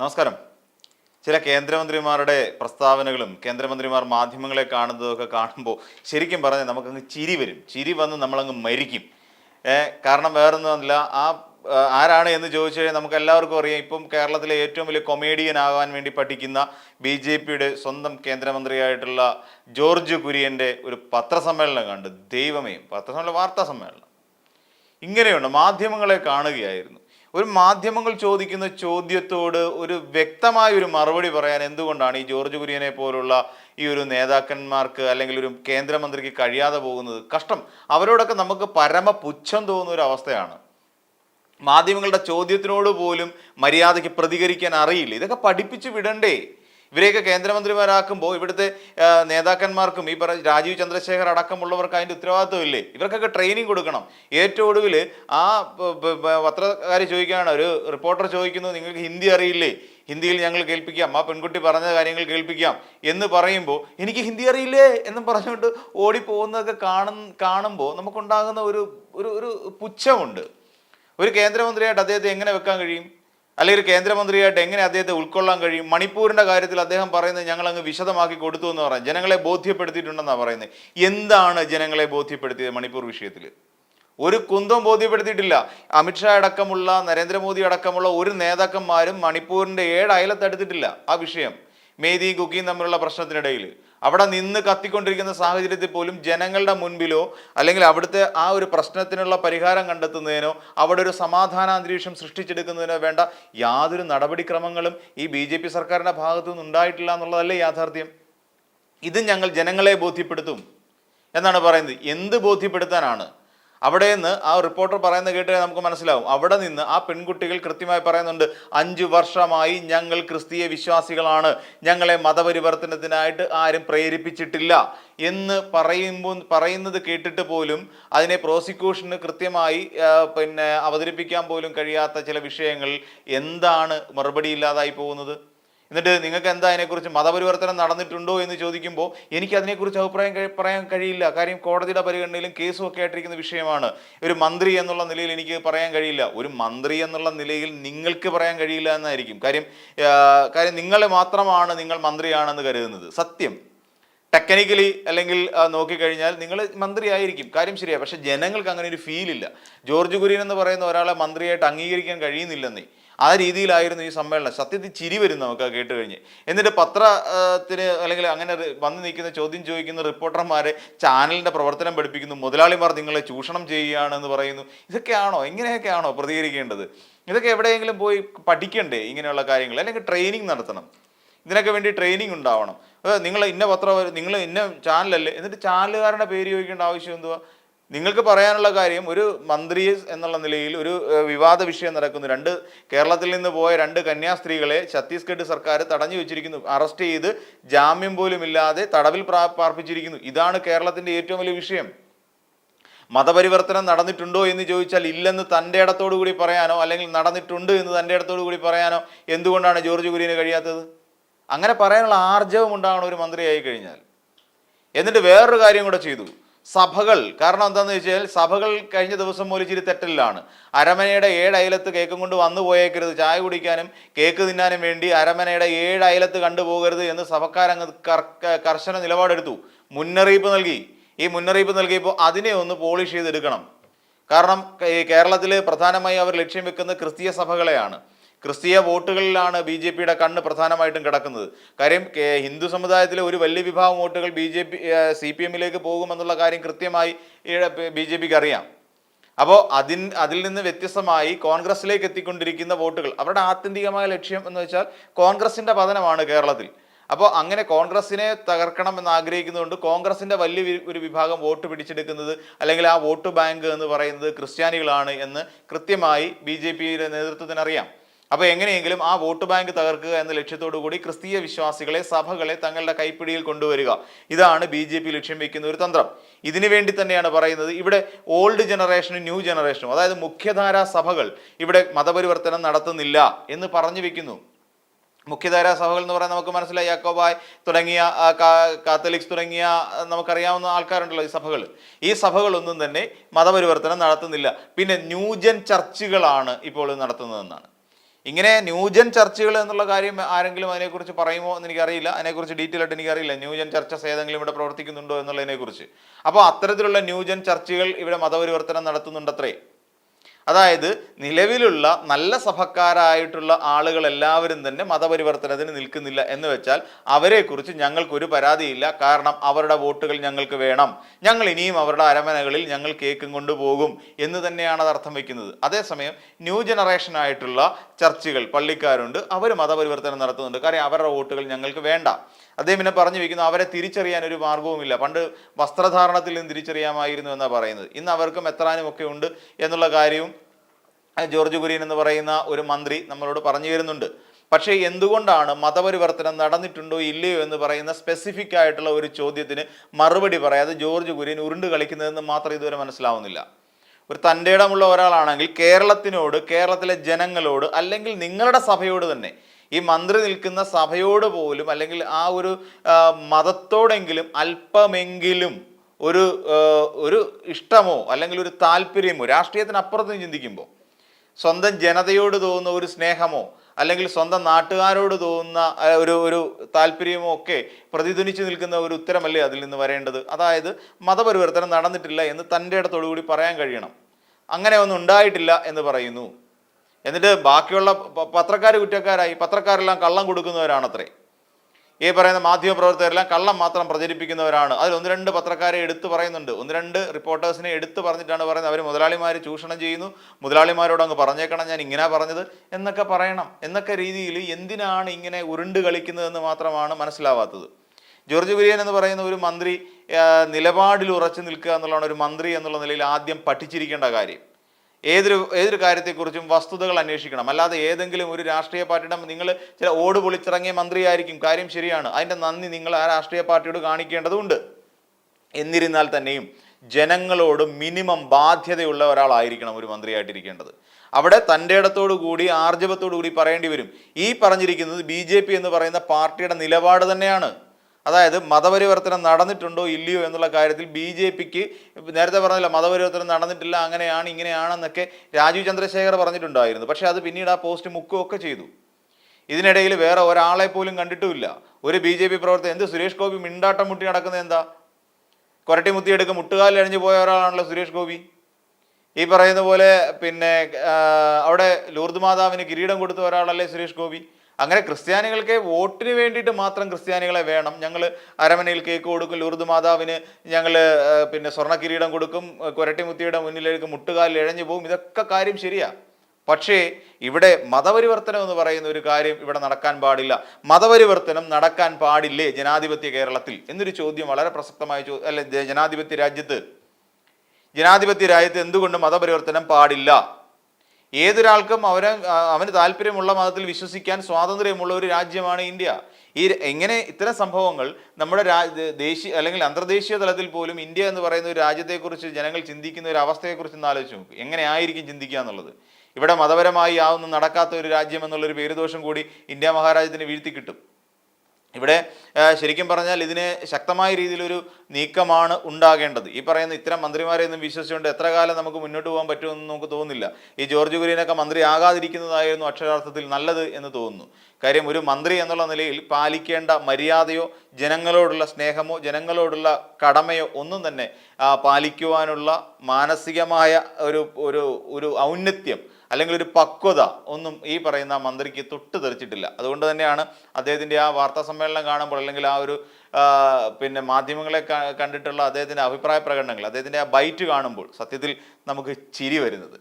നമസ്കാരം. ചില കേന്ദ്രമന്ത്രിമാരുടെ പ്രസ്താവനകളും കേന്ദ്രമന്ത്രിമാർ മാധ്യമങ്ങളെ കാണുന്നതൊക്കെ കാണുമ്പോൾ ശരിക്കും പറഞ്ഞാൽ നമുക്കങ്ങ് ചിരി വരും. ചിരി വന്ന് നമ്മളങ്ങ് മരിക്കും. കാരണം വേറൊന്നുമല്ല ആ ആരാണ് എന്ന് ചോദിച്ചു കഴിഞ്ഞാൽ നമുക്ക് എല്ലാവർക്കും അറിയാം. ഇപ്പം കേരളത്തിലെ ഏറ്റവും വലിയ കൊമേഡിയൻ ആകാൻ വേണ്ടി പഠിക്കുന്ന ബി ജെ പിയുടെ സ്വന്തം കേന്ദ്രമന്ത്രിയായിട്ടുള്ള ജോർജ് കുര്യന്റെ ഒരു പത്രസമ്മേളനം കണ്ട് ദൈവമേ പത്രസമ്മേളനം വാർത്താ സമ്മേളനം ഇങ്ങനെയുണ്ട്. മാധ്യമങ്ങളെ കാണുകയായിരുന്നു. ഒരു മാധ്യമങ്ങൾ ചോദിക്കുന്ന ചോദ്യത്തോട് ഒരു വ്യക്തമായ ഒരു മറുപടി പറയാൻ എന്തുകൊണ്ടാണ് ഈ ജോർജ് കുര്യനെ പോലുള്ള ഈ ഒരു നേതാക്കന്മാർക്ക് അല്ലെങ്കിൽ ഒരു കേന്ദ്രമന്ത്രിക്ക് കഴിയാതെ പോകുന്നത്? കഷ്ടം. അവരോടൊക്കെ നമുക്ക് പരമ പുച്ഛം തോന്നുന്ന ഒരു അവസ്ഥയാണ്. മാധ്യമങ്ങളുടെ ചോദ്യത്തിനോട് പോലും മര്യാദയ്ക്ക് പ്രതികരിക്കാൻ അറിയില്ല. ഇതൊക്കെ പഠിപ്പിച്ചു വിടണ്ടേ? ഇവരെയൊക്കെ കേന്ദ്രമന്ത്രിമാരാക്കുമ്പോൾ ഇവിടുത്തെ നേതാക്കന്മാർക്കും ഈ പറഞ്ഞ രാജീവ് ചന്ദ്രശേഖർ അടക്കമുള്ളവർക്ക് അതിന്റെ ഉത്തരവാദിത്വമില്ലേ? ഇവർക്കൊക്കെ ട്രെയിനിങ് കൊടുക്കണം. ഏറ്റവും ഒടുവിൽ ആ പത്രക്കാർ ചോദിക്കുകയാണ് ഒരു റിപ്പോർട്ടർ ചോദിക്കുന്നത് നിങ്ങൾക്ക് ഹിന്ദി അറിയില്ലേ? ഹിന്ദിയിൽ ഞങ്ങൾ കേൾപ്പിക്കാം. ആ പെൺകുട്ടി പറഞ്ഞ കാര്യങ്ങൾ കേൾപ്പിക്കാം. എന്ന് പറയുമ്പോൾ എനിക്ക് ഹിന്ദി അറിയില്ലേ? എന്ന് പറഞ്ഞുകൊണ്ട് ഓടിപ്പോകുന്നതൊക്കെ കാണും കാണുമ്പോൾ നമുക്കുണ്ടാകുന്ന ഒരു ഒരു ഒരു പുച്ഛമുണ്ട്. ഒരു കേന്ദ്രമന്ത്രിയായിട്ട് അദ്ദേഹത്തെ എങ്ങനെ വെക്കാൻ കഴിയും? അല്ലെങ്കിൽ കേന്ദ്രമന്ത്രിയായിട്ട് എങ്ങനെ അദ്ദേഹത്തെ ഉൾക്കൊള്ളാൻ കഴിയും? മണിപ്പൂരിന്റെ കാര്യത്തിൽ അദ്ദേഹം പറയുന്നത് ഞങ്ങൾ അങ്ങ് വിശദമാക്കി കൊടുത്തു എന്ന് പറയാം. ജനങ്ങളെ ബോധ്യപ്പെടുത്തിയിട്ടുണ്ടെന്നാണ് പറയുന്നത്. എന്താണ് ജനങ്ങളെ ബോധ്യപ്പെടുത്തിയത് മണിപ്പൂർ വിഷയത്തിൽ? ഒരു കുന്തം ബോധ്യപ്പെടുത്തിയിട്ടില്ല. അമിത്ഷാ അടക്കമുള്ള നരേന്ദ്രമോദി അടക്കമുള്ള ഒരു നേതാക്കന്മാരും മണിപ്പൂരിന്റെ ഏഴ് അയലത്തെടുത്തിട്ടില്ല ആ വിഷയം. മേദിയും കുക്കിയും തമ്മിലുള്ള പ്രശ്നത്തിനിടയിൽ. അവിടെ നിന്ന് കത്തിക്കൊണ്ടിരിക്കുന്ന സാഹചര്യത്തിൽ പോലും ജനങ്ങളുടെ മുൻപിലോ അല്ലെങ്കിൽ അവിടുത്തെ ആ ഒരു പ്രശ്നത്തിനുള്ള പരിഹാരം കണ്ടെത്തുന്നതിനോ അവിടെ ഒരു സമാധാന അന്തരീക്ഷം സൃഷ്ടിച്ചെടുക്കുന്നതിനോ വേണ്ട യാതൊരു നടപടിക്രമങ്ങളും ഈ ബി ജെ പി സർക്കാരിന്റെ ഭാഗത്തു നിന്ന് ഉണ്ടായിട്ടില്ല എന്നുള്ളതല്ലേ യാഥാർത്ഥ്യം? ഇത് ഞങ്ങൾ ജനങ്ങളെ ബോധ്യപ്പെടുത്തും എന്നാണ് പറയുന്നത്. എന്ത് ബോധ്യപ്പെടുത്താനാണ്? അവിടെ നിന്ന് ആ റിപ്പോർട്ടർ പറയുന്നത് കേട്ടേ നമുക്ക് മനസ്സിലാവും. അവിടെ നിന്ന് ആ പെൺകുട്ടികൾ കൃത്യമായി പറയുന്നുണ്ട് അഞ്ചു വർഷമായി ഞങ്ങൾ ക്രിസ്തീയ വിശ്വാസികളാണ്. ഞങ്ങളെ മതപരിവർത്തനത്തിനായിട്ട് ആരും പ്രേരിപ്പിച്ചിട്ടില്ല. എന്ന് പറയുമ്പോൾ പറയുന്നത് കേട്ടിട്ട് പോലും അതിനെ പ്രോസിക്യൂഷന് കൃത്യമായി പിന്നെ അവതരിപ്പിക്കാൻ പോലും കഴിയാത്ത ചില വിഷയങ്ങൾ എന്താണ് മറുപടി ഇല്ലാതായി പോകുന്നത്? എന്നിട്ട് നിങ്ങൾക്ക് എന്താ അതിനെക്കുറിച്ച് മതപരിവർത്തനം നടന്നിട്ടുണ്ടോ എന്ന് ചോദിക്കുമ്പോൾ എനിക്ക് അതിനെക്കുറിച്ച് അഭിപ്രായം പറയാൻ കഴിയില്ല. കാര്യം കോടതിയുടെ പരിഗണനയിലും കേസും ഒക്കെ ആയിട്ടിരിക്കുന്ന വിഷയമാണ്. ഒരു മന്ത്രി എന്നുള്ള നിലയിൽ എനിക്ക് പറയാൻ കഴിയില്ല. ഒരു മന്ത്രി എന്നുള്ള നിലയിൽ നിങ്ങൾക്ക് പറയാൻ കഴിയില്ല എന്നായിരിക്കും. കാര്യം കാര്യം നിങ്ങളെ മാത്രമാണ് നിങ്ങൾ മന്ത്രിയാണെന്ന് കരുതുന്നത്. സത്യം. ടെക്നിക്കലി അല്ലെങ്കിൽ നോക്കിക്കഴിഞ്ഞാൽ നിങ്ങൾ മന്ത്രിയായിരിക്കും കാര്യം ശരിയാണ് പക്ഷെ ജനങ്ങൾക്ക് അങ്ങനെ ഒരു ഫീലില്ല ജോർജ് കുര്യൻ എന്ന് പറയുന്ന ഒരാളെ മന്ത്രിയായിട്ട് അംഗീകരിക്കാൻ കഴിയുന്നില്ലെന്നേ. ആ രീതിയിലായിരുന്നു ഈ സമ്മേളനം. സത്യത്തിൽ ചിരി വരും നമുക്ക് കേട്ട് കഴിഞ്ഞ്. എന്നിട്ട് പത്രത്തിന് അല്ലെങ്കിൽ അങ്ങനെ വന്ന് നിൽക്കുന്ന ചോദ്യം ചോദിക്കുന്ന റിപ്പോർട്ടർമാരെ ചാനലിന്റെ പ്രവർത്തനം പഠിപ്പിക്കുന്നു. മുതലാളിമാർ നിങ്ങളെ ചൂഷണം ചെയ്യുകയാണെന്ന് പറയുന്നു. ഇതൊക്കെയാണോ? ഇങ്ങനെയൊക്കെയാണോ പ്രതികരിക്കേണ്ടത്? ഇതൊക്കെ എവിടെയെങ്കിലും പോയി പഠിക്കണ്ടേ ഇങ്ങനെയുള്ള കാര്യങ്ങൾ? അല്ലെങ്കിൽ ട്രെയിനിങ് നടത്തണം. ഇതിനൊക്കെ വേണ്ടി ട്രെയിനിങ് ഉണ്ടാവണം. നിങ്ങൾ ഇന്ന പത്രം നിങ്ങൾ ഇന്ന ചാനലല്ലേ? എന്നിട്ട് ചാനലുകാരുടെ പേര് ചോദിക്കേണ്ട ആവശ്യം എന്തുവാ? നിങ്ങൾക്ക് പറയാനുള്ള കാര്യം ഒരു മന്ത്രി എന്നുള്ള നിലയിൽ ഒരു വിവാദ വിഷയം നടക്കുന്നു. രണ്ട് കേരളത്തിൽ നിന്ന് പോയ രണ്ട് കന്യാസ്ത്രീകളെ ഛത്തീസ്ഗഡ് സർക്കാർ തടഞ്ഞു വെച്ചിരിക്കുന്നു. അറസ്റ്റ് ചെയ്ത് ജാമ്യം പോലും ഇല്ലാതെ തടവിൽ പാർപ്പിച്ചിരിക്കുന്നു. ഇതാണ് കേരളത്തിന്റെ ഏറ്റവും വലിയ വിഷയം. മതപരിവർത്തനം നടന്നിട്ടുണ്ടോ എന്ന് ചോദിച്ചാൽ ഇല്ലെന്ന് തന്റെ ഇടത്തോടു കൂടി പറയാനോ അല്ലെങ്കിൽ നടന്നിട്ടുണ്ട് എന്ന് തന്റെ ഇടത്തോടു കൂടി പറയാനോ എന്തുകൊണ്ടാണ് ജോർജ് കുര്യന് കഴിയാത്തത്? അങ്ങനെ പറയാനുള്ള ആർജവം ഉണ്ടാകണം ഒരു മന്ത്രിയായി കഴിഞ്ഞാൽ. എന്നിട്ട് വേറൊരു കാര്യം കൂടെ ചെയ്തു. സഭകൾ. കാരണം എന്താണെന്ന് വെച്ചാൽ സഭകൾ കഴിഞ്ഞ ദിവസം മുതൽ ഇച്ചിരി തെറ്റലിലാണ് അരമനയുടെ ഏഴ് അയലത്ത് കേക്കും കൊണ്ട് വന്നു പോയേക്കരുത്. ചായ കുടിക്കാനും കേക്ക് തിന്നാനും വേണ്ടി അരമനയുടെ ഏഴ് അയലത്ത് കണ്ടുപോകരുത് എന്ന് സഭക്കാരങ്ങ് കർശന നിലപാടെടുത്തു. മുന്നറിയിപ്പ് നൽകി. ഈ മുന്നറിയിപ്പ് നൽകിയപ്പോൾ അതിനെ ഒന്ന് പോളിഷ് ചെയ്തെടുക്കണം. കാരണം കേരളത്തിൽ പ്രധാനമായി അവർ ലക്ഷ്യം വെക്കുന്ന ക്രിസ്തീയ സഭകളെയാണ്. ക്രിസ്തീയ വോട്ടുകളിലാണ് ബി ജെ പിയുടെ കണ്ണ് പ്രധാനമായിട്ടും കിടക്കുന്നത്. കാര്യം ഹിന്ദു സമുദായത്തിലെ ഒരു വലിയ വിഭാഗം വോട്ടുകൾ B J P C P എമ്മിലേക്ക് പോകുമെന്നുള്ള കാര്യം കൃത്യമായി ബി ജെ പിക്ക് അറിയാം. അപ്പോൾ അതിൻ അതിൽ നിന്ന് വ്യത്യസ്തമായി കോൺഗ്രസിലേക്ക് എത്തിക്കൊണ്ടിരിക്കുന്ന വോട്ടുകൾ അവരുടെ ആത്യന്തികമായ ലക്ഷ്യം എന്ന് വെച്ചാൽ കോൺഗ്രസിന്റെ പതനമാണ് കേരളത്തിൽ. അപ്പോൾ അങ്ങനെ കോൺഗ്രസിനെ തകർക്കണം എന്ന് ആഗ്രഹിക്കുന്നതുകൊണ്ട് കോൺഗ്രസിന്റെ വലിയ ഒരു വിഭാഗം വോട്ട് പിടിച്ചെടുക്കുന്നത് അല്ലെങ്കിൽ ആ വോട്ട് ബാങ്ക് എന്ന് പറയുന്നത് ക്രിസ്ത്യാനികളാണ് എന്ന് കൃത്യമായി ബി ജെ പിയുടെ നേതൃത്വത്തിന് അറിയാം. അപ്പോൾ എങ്ങനെയെങ്കിലും ആ വോട്ട് ബാങ്ക് തകർക്കുക എന്ന ലക്ഷ്യത്തോടു കൂടി ക്രിസ്തീയ വിശ്വാസികളെ സഭകളെ തങ്ങളുടെ കൈപ്പിടിയിൽ കൊണ്ടുവരിക. ഇതാണ് ബി ജെ പി ലക്ഷ്യം വെക്കുന്ന ഒരു തന്ത്രം. ഇതിനു വേണ്ടി തന്നെയാണ് പറയുന്നത് ഇവിടെ ഓൾഡ് ജനറേഷനും ന്യൂ ജനറേഷനും അതായത് മുഖ്യധാരാ സഭകൾ ഇവിടെ മതപരിവർത്തനം നടത്തുന്നില്ല എന്ന് പറഞ്ഞു വെക്കുന്നു. മുഖ്യധാരാ സഭകൾ എന്ന് പറയാൻ നമുക്ക് മനസ്സിലായി. യാക്കോബായ് തുടങ്ങിയ കാത്തലിക്സ് തുടങ്ങിയ നമുക്കറിയാവുന്ന ആൾക്കാരുണ്ടല്ലോ ഈ സഭകൾ. ഈ സഭകളൊന്നും തന്നെ മതപരിവർത്തനം നടത്തുന്നില്ല. പിന്നെ ന്യൂജൻ ചർച്ചുകളാണ് ഇപ്പോൾ നടത്തുന്നതെന്നാണ്. ഇങ്ങനെ ന്യൂജൻ ചർച്ചകൾ എന്നുള്ള കാര്യം ആരെങ്കിലും അതിനെക്കുറിച്ച് പറയുമോ എന്ന് എനിക്കറിയില്ല. അതിനെക്കുറിച്ച് ഡീറ്റെയിൽ ആയിട്ട് എനിക്കറിയില്ല. ന്യൂജൻ ചർച്ചസ് ഏതെങ്കിലും ഇവിടെ പ്രവർത്തിക്കുന്നുണ്ടോ എന്നുള്ളതിനെക്കുറിച്ച്. അപ്പോൾ അത്തരത്തിലുള്ള ന്യൂജൻ ചർച്ചകൾ ഇവിടെ മതപരിവർത്തനം നടത്തുന്നുണ്ടത്രേ? അതായത് നിലവിലുള്ള നല്ല സഭക്കാരായിട്ടുള്ള ആളുകൾ എല്ലാവരും തന്നെ മതപരിവർത്തനത്തിന് നിൽക്കുന്നില്ല എന്ന് വെച്ചാൽ അവരെക്കുറിച്ച് ഞങ്ങൾക്കൊരു പരാതിയില്ല. കാരണം അവരുടെ വോട്ടുകൾ ഞങ്ങൾക്ക് വേണം. ഞങ്ങൾ ഇനിയും അവരുടെ അരമനകളിൽ ഞങ്ങൾ കേക്കും കൊണ്ടുപോകും എന്ന് തന്നെയാണ് അത് അർത്ഥം വയ്ക്കുന്നത്. അതേസമയം ന്യൂ ജനറേഷൻ ആയിട്ടുള്ള ചർച്ചുകൾ പള്ളിക്കാരുണ്ട്. അവർ മതപരിവർത്തനം നടത്തുന്നുണ്ട്. കാര്യം അവരുടെ വോട്ടുകൾ ഞങ്ങൾക്ക് വേണ്ട. അദ്ദേഹം പിന്നെ പറഞ്ഞു വെക്കുന്നു അവരെ തിരിച്ചറിയാൻ ഒരു മാർഗവുമില്ല പണ്ട് വസ്ത്രധാരണത്തിൽ നിന്ന് തിരിച്ചറിയാമായിരുന്നു എന്നാണ് പറയുന്നത്. ഇന്ന് അവർക്ക് മെത്രാനും ഒക്കെ ഉണ്ട് എന്നുള്ള കാര്യവും ജോർജ് കുര്യൻ എന്ന് പറയുന്ന ഒരു മന്ത്രി നമ്മളോട് പറഞ്ഞു വരുന്നുണ്ട്. പക്ഷേ എന്തുകൊണ്ടാണ് മതപരിവർത്തനം നടന്നിട്ടുണ്ടോ ഇല്ലയോ എന്ന് പറയുന്ന സ്പെസിഫിക് ആയിട്ടുള്ള ഒരു ചോദ്യത്തിന് മറുപടി പറയാതെ ജോർജ് കുര്യൻ ഉരുണ്ട് കളിക്കുന്നതെന്ന് മാത്രം ഇതുവരെ മനസ്സിലാവുന്നില്ല. ഒരു തന്റെ ഇടമുള്ള ഒരാളാണെങ്കിൽ കേരളത്തിനോട് കേരളത്തിലെ ജനങ്ങളോട് അല്ലെങ്കിൽ നിങ്ങളുടെ സഭയോട് തന്നെ ഈ മന്ത്രി നിൽക്കുന്ന സഭയോട് പോലും അല്ലെങ്കിൽ ആ ഒരു മതത്തോടെങ്കിലും അല്പമെങ്കിലും ഒരു ഒരു ഇഷ്ടമോ അല്ലെങ്കിൽ ഒരു താല്പര്യമോ രാഷ്ട്രീയത്തിനപ്പുറത്ത് ചിന്തിക്കുമ്പോൾ സ്വന്തം ജനതയോട് തോന്നുന്ന ഒരു സ്നേഹമോ അല്ലെങ്കിൽ സ്വന്തം നാട്ടുകാരോട് തോന്നുന്ന ഒരു ഒരു താല്പര്യമോ ഒക്കെ പ്രതിധ്വനിച്ചു നിൽക്കുന്ന ഒരു ഉത്തരമല്ലേ അതിൽ നിന്ന് വരേണ്ടത്? അതായത് മതപരിവർത്തനം നടന്നിട്ടില്ല എന്ന് തന്റെ ഇടത്തോടുകൂടി പറയാൻ കഴിയണം. അങ്ങനെ ഒന്നും ഉണ്ടായിട്ടില്ല എന്ന് പറയുന്നു. എന്നിട്ട് ബാക്കിയുള്ള പത്രക്കാർ കുറ്റക്കാരായി പത്രക്കാരെല്ലാം കള്ളം കൊടുക്കുന്നവരാണത്രേ. ഈ പറയുന്ന മാധ്യമപ്രവർത്തകരെല്ലാം കള്ളം മാത്രം പ്രചരിപ്പിക്കുന്നവരാണ്. അതിൽ ഒന്ന് രണ്ട് പത്രക്കാരെ എടുത്തു പറയുന്നുണ്ട്. ഒന്ന് രണ്ട് റിപ്പോർട്ടേഴ്സിനെ എടുത്തു പറഞ്ഞിട്ടാണ് പറയുന്നത്. അവർ മുതലാളിമാർ ചൂഷണം ചെയ്യുന്നു. മുതലാളിമാരോട് അങ്ങ് പറഞ്ഞേക്കണം ഞാൻ ഇങ്ങനെ പറഞ്ഞത് എന്നൊക്കെ പറയണം. എന്നൊക്കെ രീതിയിൽ എന്തിനാണ് ഇങ്ങനെ ഉരുണ്ട് കളിക്കുന്നതെന്ന് മാത്രമാണ് മനസ്സിലാവാത്തത്. ജോർജ് കുര്യൻ എന്ന് പറയുന്ന ഒരു മന്ത്രി നിലപാടിൽ ഉറച്ചു നിൽക്കുക എന്നുള്ളതാണ് ഒരു മന്ത്രി എന്നുള്ള നിലയിൽ ആദ്യം പഠിച്ചിരിക്കേണ്ട കാര്യം. ഏതൊരു ഏതൊരു കാര്യത്തെക്കുറിച്ചും വസ്തുതകൾ അന്വേഷിക്കണം. അല്ലാതെ ഏതെങ്കിലും ഒരു രാഷ്ട്രീയ പാർട്ടിയുടെ നിങ്ങൾ ചില ഓട് പൊളിച്ചിറങ്ങിയ മന്ത്രിയായിരിക്കും. കാര്യം ശരിയാണ്. അതിന്റെ നന്ദി നിങ്ങൾ ആ രാഷ്ട്രീയ പാർട്ടിയോട് കാണിക്കേണ്ടതുണ്ട്. എന്നിരുന്നാൽ തന്നെയും ജനങ്ങളോട് മിനിമം ബാധ്യതയുള്ള ഒരാളായിരിക്കണം ഒരു മന്ത്രിയായിട്ടിരിക്കേണ്ടത്. അവിടെ തന്റെ ഇടത്തോടു കൂടി ആർജവത്തോടു കൂടി പറയേണ്ടി വരും. ഈ പറഞ്ഞിരിക്കുന്നത് ബി എന്ന് പറയുന്ന പാർട്ടിയുടെ നിലപാട് തന്നെയാണ്. അതായത് മതപരിവർത്തനം നടന്നിട്ടുണ്ടോ ഇല്ലയോ എന്നുള്ള കാര്യത്തിൽ ബി ജെ പിക്ക് നേരത്തെ പറഞ്ഞില്ല മതപരിവർത്തനം നടന്നിട്ടില്ല അങ്ങനെയാണ് ഇങ്ങനെയാണെന്നൊക്കെ രാജീവ് ചന്ദ്രശേഖർ പറഞ്ഞിട്ടുണ്ടായിരുന്നു. പക്ഷേ അത് പിന്നീട് ആ പോസ്റ്റ് മുക്കുകയൊക്കെ ചെയ്തു. ഇതിനിടയിൽ വേറെ ഒരാളെ പോലും കണ്ടിട്ടുമില്ല. ഒരു ബി ജെ പി പ്രവർത്തകൻ എന്ത് സുരേഷ് ഗോപി മിണ്ടാട്ടം മുട്ടി നടക്കുന്നത് എന്താ? കൊരട്ടി മുത്തിയെടുക്ക് മുട്ടുകാലിൽ അണിഞ്ഞു പോയ ഒരാളാണല്ലോ സുരേഷ് ഗോപി. ഈ പറയുന്ന പോലെ പിന്നെ അവിടെ ലൂർദ് മാതാവിന് കിരീടം കൊടുത്ത ഒരാളല്ലേ സുരേഷ് ഗോപി? അങ്ങനെ ക്രിസ്ത്യാനികൾക്ക് വോട്ടിന് വേണ്ടിയിട്ട് മാത്രം ക്രിസ്ത്യാനികളെ വേണം. ഞങ്ങൾ അരമനയിൽ കേക്ക് കൊടുക്കും ലൂർദ് മാതാവിന് ഞങ്ങൾ പിന്നെ സ്വർണ കിരീടം കൊടുക്കും കുരട്ടിമുത്തിയുടെ മുന്നിലേക്ക് മുട്ടുകാലിൽ ഇഴഞ്ഞു പോകും. ഇതൊക്കെ കാര്യം ശരിയാ. പക്ഷേ ഇവിടെ മതപരിവർത്തനം എന്ന് പറയുന്ന ഒരു കാര്യം ഇവിടെ നടക്കാൻ പാടില്ല. മതപരിവർത്തനം നടക്കാൻ പാടില്ലേ ജനാധിപത്യ കേരളത്തിൽ? എന്നൊരു ചോദ്യം വളരെ പ്രസക്തമായ ചോ അല്ലെ ജനാധിപത്യ രാജ്യത്ത്. ജനാധിപത്യ രാജ്യത്ത് എന്തുകൊണ്ട് മതപരിവർത്തനം പാടില്ല? ഏതൊരാൾക്കും അവരെ ആ, അവന് താല്പര്യമുള്ള മതത്തിൽ വിശ്വസിക്കാൻ സ്വാതന്ത്ര്യമുള്ള ഒരു രാജ്യമാണ് ഇന്ത്യ. ഈ എങ്ങനെ ഇത്തരം സംഭവങ്ങൾ നമ്മുടെ ദേശീയ അല്ലെങ്കിൽ അന്തർദേശീയ തലത്തിൽ പോലും ഇന്ത്യ എന്ന് പറയുന്ന ഒരു രാജ്യത്തെക്കുറിച്ച് ജനങ്ങൾ ചിന്തിക്കുന്ന ഒരു അവസ്ഥയെക്കുറിച്ച് ഒന്ന് ആലോചിച്ച് നോക്കും. എങ്ങനെ ആയിരിക്കും ചിന്തിക്കുക എന്നുള്ളത്. ഇവിടെ മതപരമായി ആവുന്ന നടക്കാത്ത ഒരു രാജ്യം എന്നുള്ളൊരു പേരുദോഷം കൂടി ഇന്ത്യ മഹാരാജ്യത്തിന് വീഴ്ത്തി കിട്ടും ഇവിടെ ശരിക്കും പറഞ്ഞാൽ ഇതിന് ശക്തമായ രീതിയിലൊരു നീക്കമാണ് ഉണ്ടാകേണ്ടത്. ഈ പറയുന്ന ഇത്തരം മന്ത്രിമാരെ ഒന്നും വിശ്വസിച്ചുകൊണ്ട് എത്ര കാലം നമുക്ക് മുന്നോട്ട് പോകാൻ പറ്റുമെന്ന് നമുക്ക് തോന്നുന്നില്ല. ഈ ജോർജ് കുര്യനൊക്കെ മന്ത്രി ആകാതിരിക്കുന്നതായിരുന്നു അക്ഷരാർത്ഥത്തിൽ നല്ലത് എന്ന് തോന്നുന്നു. കാര്യം ഒരു മന്ത്രി എന്നുള്ള നിലയിൽ പാലിക്കേണ്ട മര്യാദയോ ജനങ്ങളോടുള്ള സ്നേഹമോ ജനങ്ങളോടുള്ള കടമയോ ഒന്നും തന്നെ പാലിക്കുവാനുള്ള മാനസികമായ ഒരു ഒരു ഒരു ഔന്നത്യം അല്ലെങ്കിൽ ഒരു പക്വത ഒന്നും ഈ പറയുന്ന മന്ത്രിക്ക് തൊട്ട് തെറിച്ചിട്ടില്ല. അതുകൊണ്ട് തന്നെയാണ് അദ്ദേഹത്തിന്റെ ആ വാർത്താ സമ്മേളനം കാണുമ്പോൾ അല്ലെങ്കിൽ ആ ഒരു പിന്നെ മാധ്യമങ്ങളെ കണ്ടിട്ടുള്ള അദ്ദേഹത്തിന്റെ അഭിപ്രായ പ്രകടനങ്ങൾ അദ്ദേഹത്തിന്റെ ആ ബൈറ്റ് കാണുമ്പോൾ സത്യത്തിൽ നമുക്ക് ചിരി വരുന്നത്.